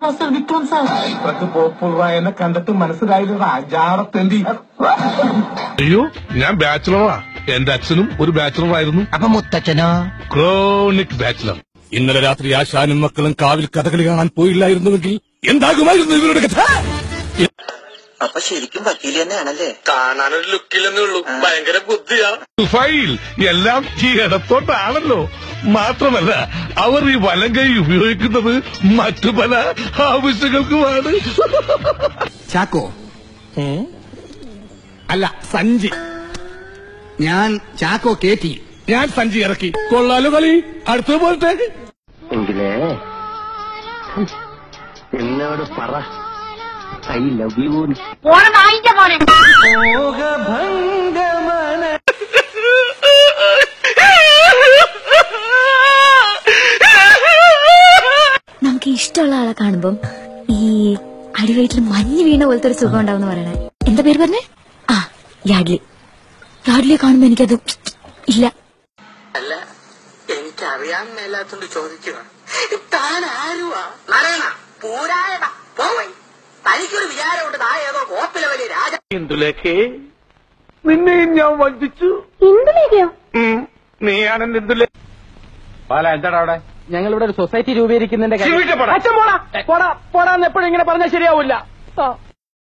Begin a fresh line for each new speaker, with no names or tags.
Vikram sir. ഇത്രക്ക് പോപ്പുളറായെന്നെ കണ്ടിട്ട് മനസ്സിലായില്ല അജാറത്തെന്തി
അയ്യോ ഞാൻ ബാച്ചിലറാ. എന്റെ അച്ഛനും ഒരു ബാച്ചിലർ ആയിരുന്നു
അപ്പൊ മുത്തച്ഛനോ?
Chronic bachelor.
ഇന്നലെ രാത്രി ആശാനും മക്കളും കാവിൽ കഥകളി കാണാൻ പോയില്ലായിരുന്നുവെങ്കിൽ എന്താകുമായിരുന്നു ഇവരുടെ കഥ?
അപ്പൊ ശരിക്കും വക്കീൽ തന്നെയാണല്ലേ?
കാണാനൊരു ലുക്കില്ലെന്നേ ഉള്ളൂ. ഭയങ്കര ബുദ്ധിയാ.
ഫൈൽ എല്ലാം ഈ ഇടത്തോട്ടാണല്ലോ. മാത്രമല്ല അവർ ഈ വലം കൈ ഉപയോഗിക്കുന്നത് മറ്റു പല ആവശ്യങ്ങൾക്കുമാണ്.
ചാക്കോ. അല്ല സഞ്ചി. ഞാൻ ചാക്കോ കേറ്റി. ഞാൻ സഞ്ചി ഇറക്കി. കൊള്ളാലോ കളി. അടുത്തത് പോലത്തെ.
എങ്കിലേ എന്നോട് പറ. ഐ ലവ് യു
നമുക്ക് ഇഷ്ടമുള്ള ആളെ കാണുമ്പം ഈ അടിവയറ്റിൽ മഞ്ഞ് വീണ പോലത്തെ ഒരു സുഖം ഉണ്ടാവും പറയണേ. എന്താ പേര് പറഞ്ഞേ? ആ യാഡ്ലി. യാഡ്ലിയെ കാണുമ്പോ എനിക്കത് ഇല്ല.
അല്ല എനിക്കറിയാൻ മേലാത്തോണ്ട് ചോദിക്കുക താൻ ആരുവാ? തനിക്കൊരു വിചാരമുണ്ട് താ ഏതോ കോപ്പിലെ വലിയ രാജ
നിന്നെ ഞാൻ വഞ്ചിച്ചു. ഉം, നീയാണ് എന്റെ പാല എന്താടാ അവിടെ?
ഞങ്ങൾ ഇവിടെ ഒരു സൊസൈറ്റി രൂപീകരിക്കുന്നതിന്റെ
കാര്യം
അച്ഛൻ പോടാ. പോടാ പോടാന്ന് എപ്പോഴും ഇങ്ങനെ പറഞ്ഞാൽ ശരിയാവില്ല